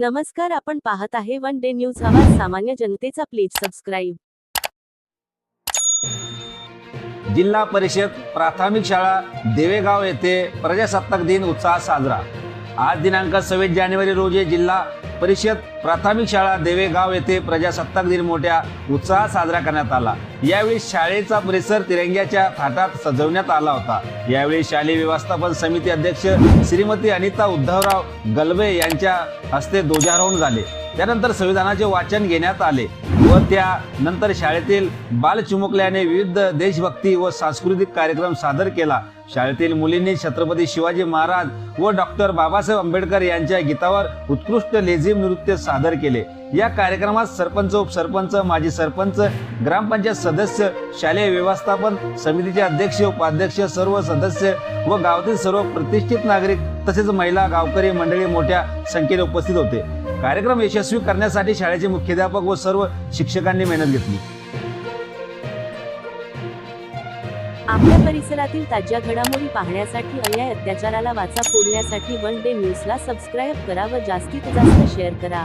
नमस्कार आपण पाहत आहे वन डे न्यूज. आवाज सामान्य जनतेचा प्लीज सबस्क्राईब. जिल्हा परिषद प्राथमिक शाळा देवेगाव येथे प्रजासत्ताक दिन उत्साह साजरा. आज दिनांक सव्वीस जानेवारी रोजी जिल्हा परिषद प्राथमिक शाळा देवेगाव येथे प्रजासत्ताक दिन मोठ्या उत्साहात साजरा करण्यात आला. यावेळी शाळेचा परिसर तिरंग्याच्या थाटात सजवण्यात आला होता. यावेळी शालेय व्यवस्थापन समिती अध्यक्ष श्रीमती अनिता उद्धवराव गलबे यांच्या हस्ते ध्वजारोहण झाले. त्यानंतर संविधानाचे वाचन घेण्यात आले. व त्यानंतर शाळेतील बाल चुमुकल्याने विविध देशभक्ती व सांस्कृतिक कार्यक्रम सादर केला. शाळेतील मुलींनी छत्रपती शिवाजी महाराज व डॉक्टर बाबासाहेब आंबेडकर यांच्या गीतावर उत्कृष्ट लेझिम नृत्य सादर केले. या कार्यक्रमात सरपंच उपसरपंच माजी सरपंच ग्रामपंचायत सदस्य शालेय व्यवस्थापन समितीचे अध्यक्ष उपाध्यक्ष सर्व सदस्य व गावातील सर्व प्रतिष्ठित नागरिक तसेच महिला गावकरी मंडळी मोठ्या संख्येने उपस्थित होते. कार्यक्रम यशस्वी करण्यासाठी शाळेचे मुख्याध्यापक व सर्व शिक्षकांनी मेहनत घेतली. आपल्या परिसरातील ताज्या घडामोडी पाहण्यासाठी अन्याय अत्याचाराला वाचा फोडण्यासाठी वन डे न्यूजला सबस्क्राईब करा व जास्तीत जास्त शेअर करा.